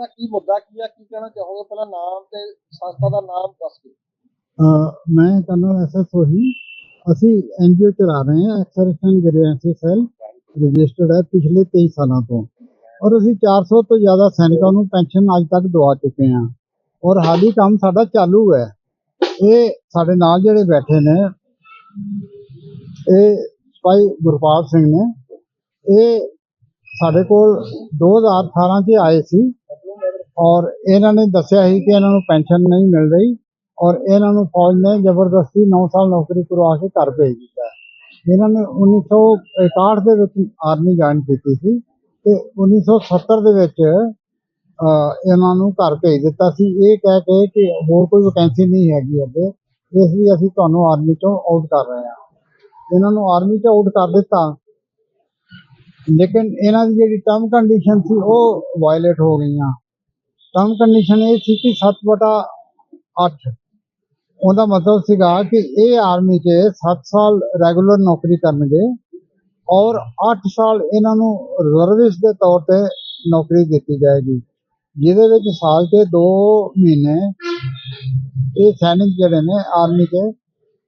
ਸੰਸਥਾ ਕੀ ਮੁੱਦਾ ਕੀ ਆ? ਕੀ ਕਹਿਣਾ ਚਾਹੋਗੇ? ਪਹਿਲਾਂ ਨਾਮ ਤੇ ਸੰਸਥਾ ਦਾ ਨਾਮ ਦੱਸ ਦਿਓ। ਮੈਂ ਕਰਨਲ ਐਸਐਸ ਉਹੀ, ਅਸੀਂ ਐਨਜੀਓ ਚਲਾ ਰਹੇ ਹਾਂ, ਐਕਸਰਸ਼ਨ ਗ੍ਰੀਵੈਂਸੀ ਸੈੱਲ ਰਜਿਸਟਰਡ ਹੈ ਪਿਛਲੇ 23 ਸਾਲਾਂ ਤੋਂ। ਔਰ ਅਸੀਂ 400 ਤੋਂ ਜ਼ਿਆਦਾ ਸੈਨਿਕਾਂ ਨੂੰ ਪੈਨਸ਼ਨ ਅੱਜ ਤੱਕ ਦਵਾ ਚੁੱਕੇ ਹਾਂ। ਔਰ ਹਾਲੀ ਕੰਮ ਸਾਡਾ ਚਾਲੂ ਹੈ। ਇਹ ਸਾਡੇ ਨਾਲ ਜਿਹੜੇ ਬੈਠੇ ਨੇ, ਇਹ ਭਾਈ ਗੁਰਪਾਲ ਸਿੰਘ ਨੇ, ਇਹ ਸਾਡੇ ਕੋਲ 2018 'ਚ ਆਏ ਸੀ। ਔਰ ਇਹਨਾਂ ਨੇ ਦੱਸਿਆ ਸੀ ਕਿ ਇਹਨਾਂ ਨੂੰ ਪੈਨਸ਼ਨ ਨਹੀਂ ਮਿਲ ਰਹੀ ਔਰ ਇਹਨਾਂ ਨੂੰ ਫੌਜ ਨੇ ਜ਼ਬਰਦਸਤੀ 9 ਸਾਲ ਨੌਕਰੀ ਕਰਵਾ ਕੇ ਘਰ ਭੇਜ ਦਿੱਤਾ ਇਹਨਾਂ ਨੇ 1961 ਦੇ ਵਿੱਚ ਆਰਮੀ ਜੁਆਇਨ ਕੀਤੀ ਸੀ ਤੇ 1970 ਦੇ ਵਿੱਚ ਇਹਨਾਂ ਨੂੰ ਘਰ ਭੇਜ ਦਿੱਤਾ ਸੀ। ਇਹ ਕਹਿ ਕੇ ਕਿ ਹੋਰ ਕੋਈ ਵੈਕੈਂਸੀ ਨਹੀਂ ਹੈਗੀ ਅੱਗੇ। ਇਸ ਲਈ ਅਸੀਂ ਤੁਹਾਨੂੰ ਆਰਮੀ ਤੋਂ ਆਊਟ ਕਰ ਰਹੇ ਹਾਂ। ਇਹਨਾਂ ਨੂੰ ਆਰਮੀ ਤੋਂ ਆਊਟ ਕਰ ਦਿੱਤਾ। ਲੇਕਿਨ ਇਹਨਾਂ ਦੀ ਜਿਹੜੀ ਟਰਮ ਕੰਡੀਸ਼ਨ ਸੀ ਉਹ ਵਾਇਲੇਟ ਹੋ ਗਈਆਂ। ਟਰਮ ਕੰਡੀਸ਼ਨ ਇਹ ਸੀ ਕਿ 7 ਬਟਾ 8 ਉਹਦਾ ਮਤਲਬ ਸੀਗਾ ਕਿ ਇਹ ਆਰਮੀ 'ਚ 7 ਸਾਲ ਰੈਗੂਲਰ ਨੌਕਰੀ ਕਰਨਗੇ ਔਰ 8 ਸਾਲ ਇਹਨਾਂ ਨੂੰ ਰਿਜ਼ਰਵਿਸਟ ਦੇ ਤੌਰ ਤੇ ਨੌਕਰੀ ਦਿੱਤੀ ਜਾਏਗੀ। ਜਿਹਦੇ ਵਿੱਚ ਸਾਲ ਤੇ 2 ਮਹੀਨੇ ਇਹ ਸੈਨਿਕ ਜਿਹੜੇ ਨੇ ਆਰਮੀ 'ਚ